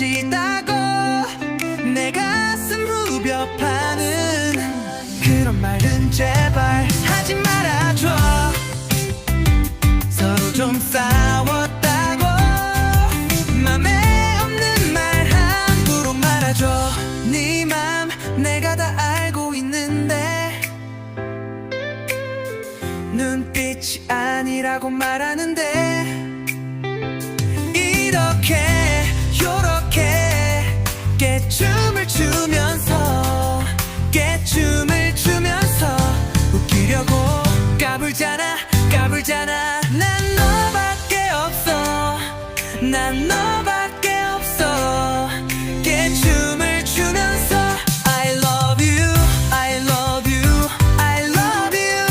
멋지다고 내 가슴 후벼 파는 그런 말은 제발 하지 말아줘. 서로 좀 싸웠다고 맘에 없는 말 함부로 말아줘. 네 맘 내가 다 알고 있는데 눈빛이 아니라고 말하는데 깨춤을 추면서 깨춤을 추면서 웃기려고 까불잖아 까불잖아. 난 너밖에 없어 난 너밖에 없어. 깨춤을 추면서 I love you I love you I love you.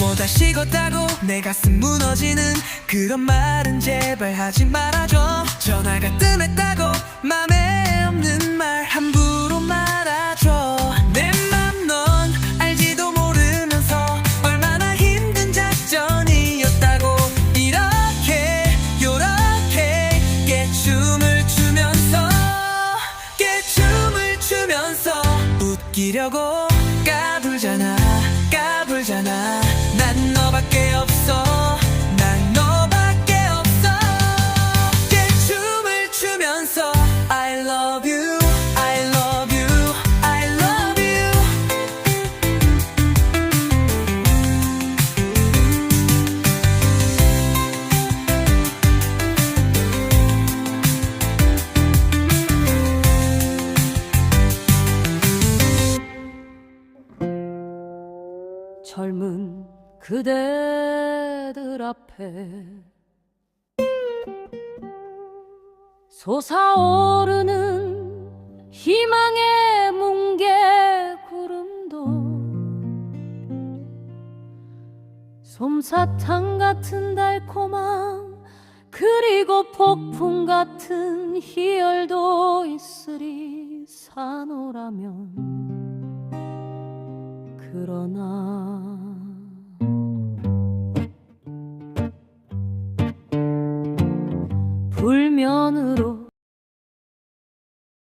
뭐다 식었다고 내 가슴 무너지는 그런 말은 제발 하지 말아줘. 전화가 뜸했다고 맘에 없는 말 함부로 말아줘. 내맘넌 알지도 모르면서 얼마나 힘든 작전이었다고. 이렇게 요렇게 깨춤을 추면서 깨춤을 추면서 웃기려고 젊은 그대들 앞에 솟아오르는 희망의 뭉게 구름도 솜사탕 같은 달콤함 그리고 폭풍 같은 희열도 있으리 산호라면 그러나 불면으로